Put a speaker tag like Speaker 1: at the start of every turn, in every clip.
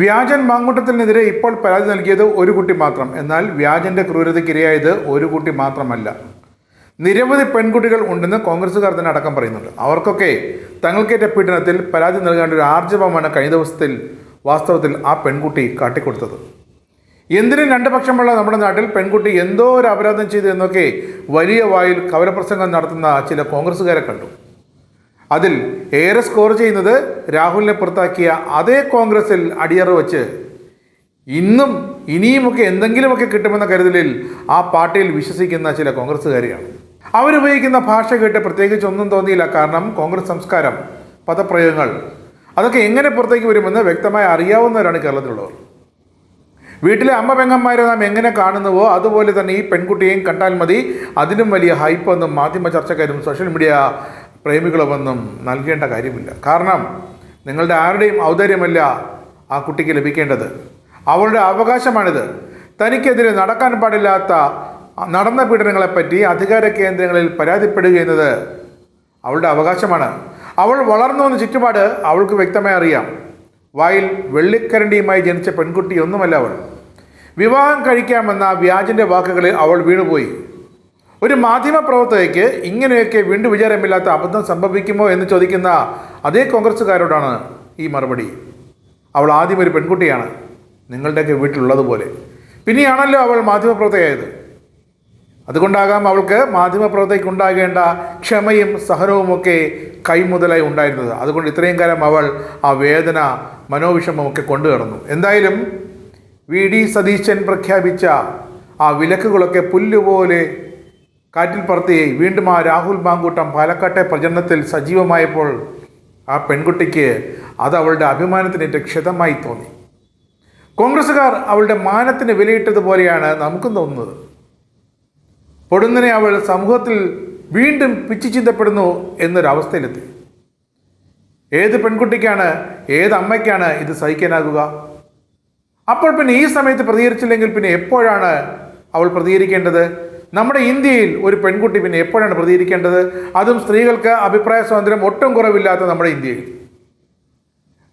Speaker 1: വ്യാജൻ മാങ്കൂട്ടത്തിനെതിരെ ഇപ്പോൾ പരാതി നൽകിയത് ഒരു കുട്ടി മാത്രം. എന്നാൽ വ്യാജന്റെ ക്രൂരതയ്ക്കിരയായത് ഒരു കുട്ടി മാത്രമല്ല. നിരവധി പെൺകുട്ടികൾ ഉണ്ടെന്ന് കോൺഗ്രസ്സുകാർ തന്നെ അടക്കം പറയുന്നുണ്ട്. അവർക്കൊക്കെ തങ്ങൾക്കേറ്റ പീഡനത്തിൽ പരാതി നൽകേണ്ട ഒരു ആർജവമാണ് കഴിഞ്ഞ ദിവസത്തിൽ വാസ്തവത്തിൽ ആ പെൺകുട്ടി കാട്ടിക്കൊടുത്തത്. എന്തിനും രണ്ട് പക്ഷമുള്ള നമ്മുടെ നാട്ടിൽ പെൺകുട്ടി എന്തോ ഒരു അപരാധം ചെയ്തു എന്നൊക്കെ വലിയ വായിൽ കവലപ്രസംഗം നടത്തുന്ന ചില കോൺഗ്രസ്സുകാരെ കണ്ടു. അതിൽ ഏറെ സ്കോർ ചെയ്യുന്നത് രാഹുലിനെ പുറത്താക്കിയ അതേ കോൺഗ്രസിൽ അടിയറ വച്ച്. ഇന്നും ഇനിയുമൊക്കെ എന്തെങ്കിലുമൊക്കെ കിട്ടുമെന്ന കരുതലിൽ ആ പാർട്ടിയിൽ വിശ്വസിക്കുന്ന ചില കോൺഗ്രസ്സുകാരെയാണ്. അവരുപയോഗിക്കുന്ന ഭാഷ കേട്ട് പ്രത്യേകിച്ച് ഒന്നും തോന്നിയില്ല. കാരണം കോൺഗ്രസ് സംസ്കാരം പദപ്രയോഗങ്ങൾ അതൊക്കെ എങ്ങനെ പുറത്തേക്ക് വരുമെന്ന് വ്യക്തമായി അറിയാവുന്നവരാണ് കേരളത്തിലുള്ളവർ. വീട്ടിലെ അമ്മ പെങ്ങന്മാരെ നാം എങ്ങനെ കാണുന്നുവോ അതുപോലെ തന്നെ ഈ പെൺകുട്ടിയെയും കണ്ടാൽ മതി. അതിനും വലിയ ഹൈപ്പ് എന്നും മാധ്യമ ചർച്ചക്കാരും സോഷ്യൽ മീഡിയ പ്രേമികളുമൊന്നും നൽകേണ്ട കാര്യമില്ല. കാരണം നിങ്ങളുടെ ആരുടെയും ഔദാര്യമല്ല ആ കുട്ടിക്ക് ലഭിക്കേണ്ടത്. അവളുടെ അവകാശമാണിത്. തനിക്കെതിരെ നടക്കാൻ പാടില്ലാത്ത നടന്ന പീഡനങ്ങളെപ്പറ്റി അധികാര കേന്ദ്രങ്ങളിൽ പരാതിപ്പെടുക എന്നത് അവളുടെ അവകാശമാണ്. അവൾ വളർന്നു വന്ന ചുറ്റുപാട് അവൾക്ക് വ്യക്തമായി അറിയാം. വായിൽ വെള്ളിക്കരണ്ടിയുമായി ജനിച്ച പെൺകുട്ടിയൊന്നുമല്ല അവൾ. വിവാഹം കഴിക്കാമെന്ന വ്യാജിന്റെ വാക്കുകളിൽ അവൾ വീണുപോയി. ഒരു മാധ്യമപ്രവർത്തകയ്ക്ക് ഇങ്ങനെയൊക്കെ വീണ്ടും വിചാരമില്ലാത്ത അബദ്ധം സംഭവിക്കുമോ എന്ന് ചോദിക്കുന്ന അതേ കോൺഗ്രസ്സുകാരോടാണ് ഈ മറുപടി. അവൾ ആദ്യം ഒരു പെൺകുട്ടിയാണ്. നിങ്ങളുടെയൊക്കെ വീട്ടിലുള്ളതുപോലെ. പിന്നെയാണല്ലോ അവൾ മാധ്യമപ്രവർത്തകയായത്. അതുകൊണ്ടാകാം അവൾക്ക് മാധ്യമപ്രവർത്തകയ്ക്ക് ഉണ്ടാകേണ്ട ക്ഷമയും സഹനവുമൊക്കെ കൈമുതലായി ഉണ്ടായിരുന്നത്. അതുകൊണ്ട് ഇത്രയും കാലം അവൾ ആ വേദന മനോവിഷമൊക്കെ കൊണ്ടു കിടന്നു എന്തായാലും വി. ഡി. സതീശൻ പ്രഖ്യാപിച്ച ആ വിലക്കുകളൊക്കെ പുല്ലുപോലെ കാറ്റിൽ പറത്തിയെ. വീണ്ടും ആ രാഹുൽ മാങ്കൂട്ടം പാലക്കാട്ടെ പ്രചരണത്തിൽ സജീവമായപ്പോൾ ആ പെൺകുട്ടിക്ക് അത് അവളുടെ അഭിമാനത്തിനേറ്റ ക്ഷതമായി തോന്നി. കോൺഗ്രസ്സുകാർ അവളുടെ മാനത്തിന് വിലയിട്ടതുപോലെയാണ് നമുക്കും തോന്നുന്നത്. പൊടുന്നനെ അവൾ സമൂഹത്തിൽ വീണ്ടും പിച്ചു ചിന്തപ്പെടുന്നു എന്നൊരവസ്ഥയിലെത്തി. ഏത് പെൺകുട്ടിക്കാണ് ഏത് അമ്മയ്ക്കാണ് ഇത് സഹിക്കാനാകുക? അപ്പോൾ പിന്നെ ഈ സമയത്ത് പ്രതികരിച്ചില്ലെങ്കിൽ പിന്നെ എപ്പോഴാണ് അവൾ പ്രതികരിക്കേണ്ടത്? നമ്മുടെ ഇന്ത്യയിൽ ഒരു പെൺകുട്ടി പിന്നെ എപ്പോഴാണ് പ്രതികരിക്കേണ്ടത്? അതും സ്ത്രീകൾക്ക് അഭിപ്രായ സ്വാതന്ത്ര്യം ഒട്ടും കുറവില്ലാത്ത നമ്മുടെ ഇന്ത്യയിൽ.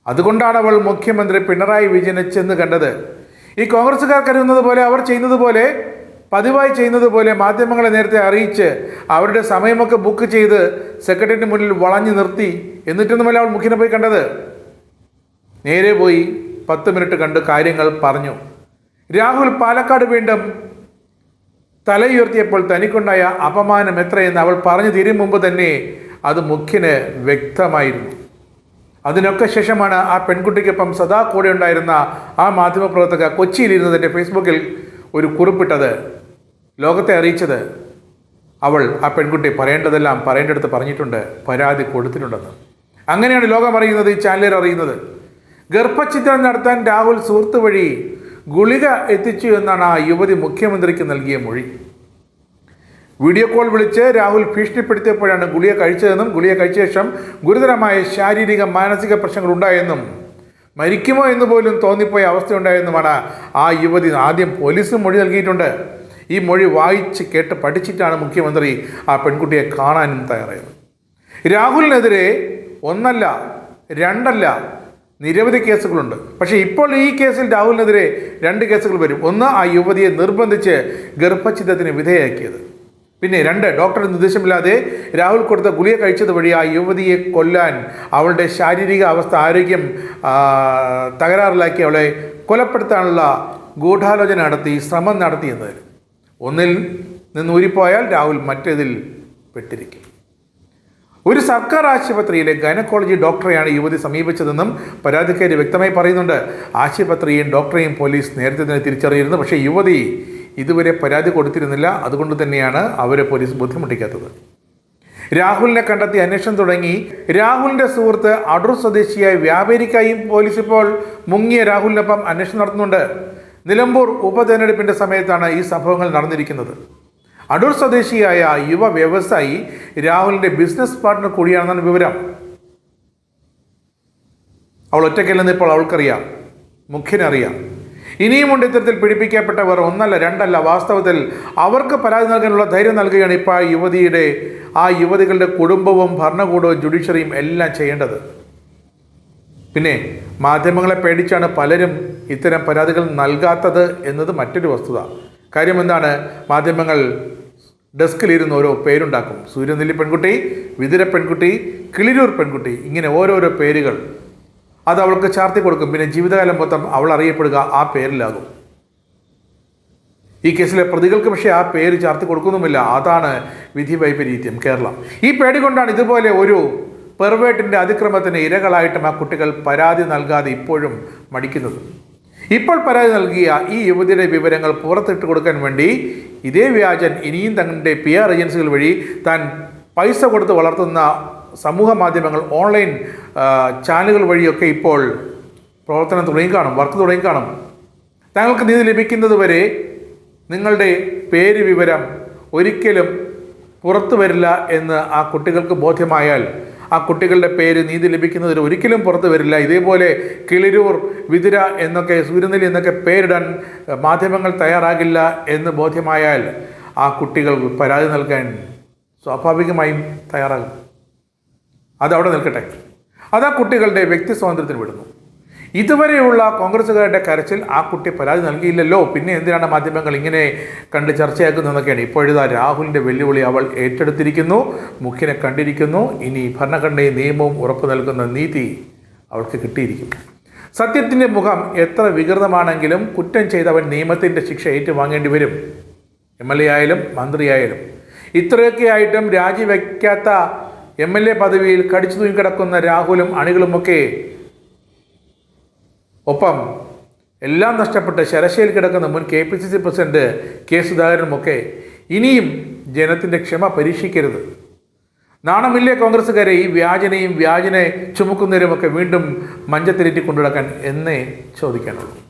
Speaker 1: അതുകൊണ്ടാണ് അവൾ മുഖ്യമന്ത്രി പിണറായി വിജയനെ ചെന്ന് കണ്ടത്. ഈ കോൺഗ്രസ്സുകാർ കരുതുന്നത് പോലെ അവർ ചെയ്യുന്നത് പോലെ പതിവായി ചെയ്യുന്നത് പോലെ മാധ്യമങ്ങളെ നേരത്തെ അറിയിച്ച് അവരുടെ സമയമൊക്കെ ബുക്ക് ചെയ്ത് സെക്രട്ടറിയുടെ മുന്നിൽ വളഞ്ഞു നിർത്തി എന്നിട്ടൊന്നുമല്ല അവൾ മുഖ്യനെ പോയി കണ്ടത്. നേരെ പോയി പത്ത് മിനിറ്റ് കണ്ട് കാര്യങ്ങൾ പറഞ്ഞു. രാഹുൽ പാലക്കാട് വീണ്ടും തലയുയർത്തിയപ്പോൾ തനിക്കുണ്ടായ അപമാനം എത്രയെന്ന് അവൾ പറഞ്ഞു തീരും മുമ്പ് തന്നെ അത് മുഖ്യന് വ്യക്തമായിരുന്നു. അതിനൊക്കെ ശേഷമാണ് ആ പെൺകുട്ടിക്കൊപ്പം സദാ കൂടെ ഉണ്ടായിരുന്ന ആ മാധ്യമപ്രവർത്തക കൊച്ചിയിലിരുന്നതിന്റെ ഫേസ്ബുക്കിൽ ഒരു കുറിപ്പിട്ടത് ലോകത്തെ അറിയിച്ചത്. അവൾ ആ പെൺകുട്ടി പറയേണ്ടതെല്ലാം പറയേണ്ടടുത്ത് പറഞ്ഞിട്ടുണ്ട് പരാതി കൊടുത്തിട്ടുണ്ടെന്ന്. അങ്ങനെയാണ് ലോകം അറിയുന്നത് ഈ ചാനലിൽ അറിയുന്നത്. ഗർഭചിത്രം നടത്താൻ രാഹുൽ സുഹൃത്ത് വഴി ഗുളിക എത്തിച്ചു എന്നാണ് ആ യുവതി മുഖ്യമന്ത്രിക്ക് നൽകിയ മൊഴി. വീഡിയോ കോൾ വിളിച്ച് രാഹുൽ ഭീഷണിപ്പെടുത്തിയപ്പോഴാണ് ഗുളിക കഴിച്ചതെന്നും ഗുളിക കഴിച്ച ശേഷം ഗുരുതരമായ ശാരീരിക മാനസിക പ്രശ്നങ്ങൾ ഉണ്ടായെന്നും മരിക്കുമോ എന്ന് പോലും തോന്നിപ്പോയ അവസ്ഥയുണ്ടായെന്നുമാണ് ആ യുവതി ആദ്യം പോലീസും മൊഴി നൽകിയിട്ടുണ്ട്. ഈ മൊഴി വായിച്ച് കേട്ട് പഠിച്ചിട്ടാണ് മുഖ്യമന്ത്രി ആ പെൺകുട്ടിയെ കാണാനും തയ്യാറായത്. രാഹുലിനെതിരെ ഒന്നല്ല രണ്ടല്ല നിരവധി കേസുകളുണ്ട്. പക്ഷേ ഇപ്പോൾ ഈ കേസിൽ രാഹുലിനെതിരെ രണ്ട് കേസുകൾ വരും. ഒന്ന് ആ യുവതിയെ നിർബന്ധിച്ച് ഗർഭഛിദ്രത്തിന് വിധേയാക്കിയത് പിന്നെ രണ്ട് ഡോക്ടറുടെ നിർദ്ദേശമില്ലാതെ രാഹുൽ കൊടുത്ത ഗുളിക കഴിച്ചത് വഴി ആ യുവതിയെ കൊല്ലാൻ അവളുടെ ശാരീരിക അവസ്ഥ ആരോഗ്യം തകരാറിലാക്കി അവളെ കൊലപ്പെടുത്താനുള്ള ഗൂഢാലോചന നടത്തി ശ്രമം നടത്തിയെന്നതിൽ ഒന്നിൽ നിന്ന് ഊരിപ്പോയാൽ രാഹുൽ മറ്റേതിൽ പെട്ടിരിക്കും. ഒരു സർക്കാർ ആശുപത്രിയിലെ ഗൈനക്കോളജി ഡോക്ടറെയാണ് യുവതി സമീപിച്ചതെന്നും പരാതിക്കാരി വ്യക്തമായി പറയുന്നുണ്ട്. ആശുപത്രിയും ഡോക്ടറെയും പോലീസ് നേരത്തെ തന്നെ തിരിച്ചറിയിരുന്നു പക്ഷേ യുവതി ഇതുവരെ പരാതി കൊടുത്തിരുന്നില്ല. അതുകൊണ്ട് തന്നെയാണ് അവരെ പോലീസ് ബുദ്ധിമുട്ടിക്കാത്തത്. രാഹുലിനെ കണ്ടെത്തി അന്വേഷണം തുടങ്ങി. രാഹുലിന്റെ സുഹൃത്ത് അടൂർ സ്വദേശിയായ വ്യാപാരിക്കായും പോലീസ് ഇപ്പോൾ മുങ്ങിയ രാഹുലിനൊപ്പം അന്വേഷണം നടത്തുന്നുണ്ട്. നിലമ്പൂർ ഉപതെരഞ്ഞെടുപ്പിന്റെ സമയത്താണ് ഈ സംഭവങ്ങൾ നടന്നിരിക്കുന്നത്. അടൂർ സ്വദേശിയായ യുവ വ്യവസായി രാഹുലിന്റെ ബിസിനസ് പാർട്ണർ കൂടിയാണെന്നാണ് വിവരം. അവൾ ഒറ്റയ്ക്കല്ലെന്ന് ഇപ്പോൾ അവൾക്കറിയാം. മുഖ്യനറിയാം ഇനിയുമുണ്ട് ഇത്തരത്തിൽ പീഡിപ്പിക്കപ്പെട്ടവർ. ഒന്നല്ല രണ്ടല്ല. വാസ്തവത്തിൽ അവർക്ക് പരാതി നൽകാനുള്ള ധൈര്യം നൽകുകയാണ് ഇപ്പോൾ ആ യുവതിയുടെ ആ യുവതികളുടെ കുടുംബവും ഭരണകൂടവും ജുഡീഷ്യറിയും എല്ലാം ചെയ്യേണ്ടത്. പിന്നെ മാധ്യമങ്ങളെ പേടിച്ചാണ് പലരും ഇത്തരം പരാതികൾ നൽകാത്തത് എന്നത് മറ്റൊരു വസ്തുത. കാര്യം എന്താണ് മാധ്യമങ്ങൾ ഡെസ്കിലിരുന്ന് ഓരോ പേരുണ്ടാക്കും. സൂര്യനെല്ലി പെൺകുട്ടി വിതിര പെൺകുട്ടി കിളിരൂർ പെൺകുട്ടി ഇങ്ങനെ ഓരോരോ പേരുകൾ. അത് അവൾക്ക് ചാർത്തി കൊടുക്കും. പിന്നെ ജീവിതകാലം മൊത്തം അവൾ അറിയപ്പെടുക ആ പേരിലാകും. ഈ കേസിലെ പ്രതികൾക്ക് പക്ഷേ ആ പേര് ചാർത്തി കൊടുക്കുന്നുമില്ല. അതാണ് വിധി വൈപരീത്യം കേരളം. ഈ പേടി കൊണ്ടാണ് ഇതുപോലെ ഒരു പെർവേട്ടിന്റെ അതിക്രമത്തിന് ഇരകളായിട്ടും ആ കുട്ടികൾ പരാതി നൽകാതെ ഇപ്പോഴും മടിക്കുന്നത്. ഇപ്പോൾ പരാതി നൽകിയ ഈ യുവതിയുടെ വിവരങ്ങൾ പുറത്തിട്ട് കൊടുക്കാൻ വേണ്ടി ഇതേ വ്യാജൻ ഇനിയും തങ്ങളുടെ പി ആർ ഏജൻസികൾ വഴി താൻ പൈസ കൊടുത്ത് വളർത്തുന്ന സമൂഹ മാധ്യമങ്ങൾ ഓൺലൈൻ ചാനലുകൾ വഴിയൊക്കെ ഇപ്പോൾ പ്രവർത്തനം തുടങ്ങി കാണും വർക്ക് തുടങ്ങി കാണും. താങ്കൾക്ക് നീതി ലഭിക്കുന്നതുവരെ നിങ്ങളുടെ പേര് വിവരം ഒരിക്കലും പുറത്തു വരില്ല എന്ന് ആ കുട്ടികൾക്ക് ബോധ്യമായാൽ ആ കുട്ടികളുടെ പേര് നീതി ലഭിക്കുന്നതിൽ ഒരിക്കലും പുറത്തു വരില്ല. ഇതേപോലെ കിളിരൂർ വിതിര എന്നൊക്കെ സൂര്യനെല്ലി എന്നൊക്കെ പേരിടാൻ മാധ്യമങ്ങൾ തയ്യാറാകില്ല എന്ന് ബോധ്യമായാൽ ആ കുട്ടികൾ പരാതി നൽകാൻ സ്വാഭാവികമായും തയ്യാറാകും. അതവിടെ നിൽക്കട്ടെ. അത് ആ കുട്ടികളുടെ വ്യക്തി സ്വാതന്ത്ര്യത്തിന് വിടുന്നു. ഇതുവരെയുള്ള കോൺഗ്രസ്സുകാരുടെ കരച്ചിൽ ആ കുട്ടി പരാതി നൽകിയില്ലല്ലോ. പിന്നെ എന്തിനാണ് മാധ്യമങ്ങൾ ഇങ്ങനെ കണ്ട് ചർച്ചയാക്കുന്നതെന്നൊക്കെയാണ്. ഇപ്പോഴിതാ രാഹുലിന്റെ വെല്ലുവിളി അവൾ ഏറ്റെടുത്തിരിക്കുന്നു മുഖ്യനെ കണ്ടിരിക്കുന്നു. ഇനി ഭരണഘടനയും നിയമവും ഉറപ്പു നൽകുന്ന നീതി അവൾക്ക് കിട്ടിയിരിക്കും. സത്യത്തിന്റെ മുഖം എത്ര വികൃതമാണെങ്കിലും കുറ്റം ചെയ്തവൻ നിയമത്തിന്റെ ശിക്ഷ ഏറ്റുവാങ്ങേണ്ടി വരും. എം എൽ എ ആയാലും മന്ത്രിയായാലും ഇത്രയൊക്കെ ആയിട്ടും രാജിവെക്കാത്ത എം എൽ എ പദവിയിൽ കടിച്ചു തൂങ്ങിക്കിടക്കുന്ന രാഹുലും അണികളുമൊക്കെ ഒപ്പം എല്ലാം നഷ്ടപ്പെട്ട് ശരശയിൽ കിടക്കുന്ന മുൻ K P C C president K സുധാകരനുമൊക്കെ ഇനിയും ജനത്തിന്റെ ക്ഷമ പരീക്ഷിക്കരുത്. നാണമില്ലേ കോൺഗ്രസ്സുകാരെ? ഈ വ്യാജനെയും വ്യാജനെ ചുമക്കുന്നവരുമൊക്കെ വീണ്ടും മഞ്ചത്തിരറ്റി കൊണ്ടുനടക്കാൻ എന്നേ ചോദിക്കാനുള്ളൂ.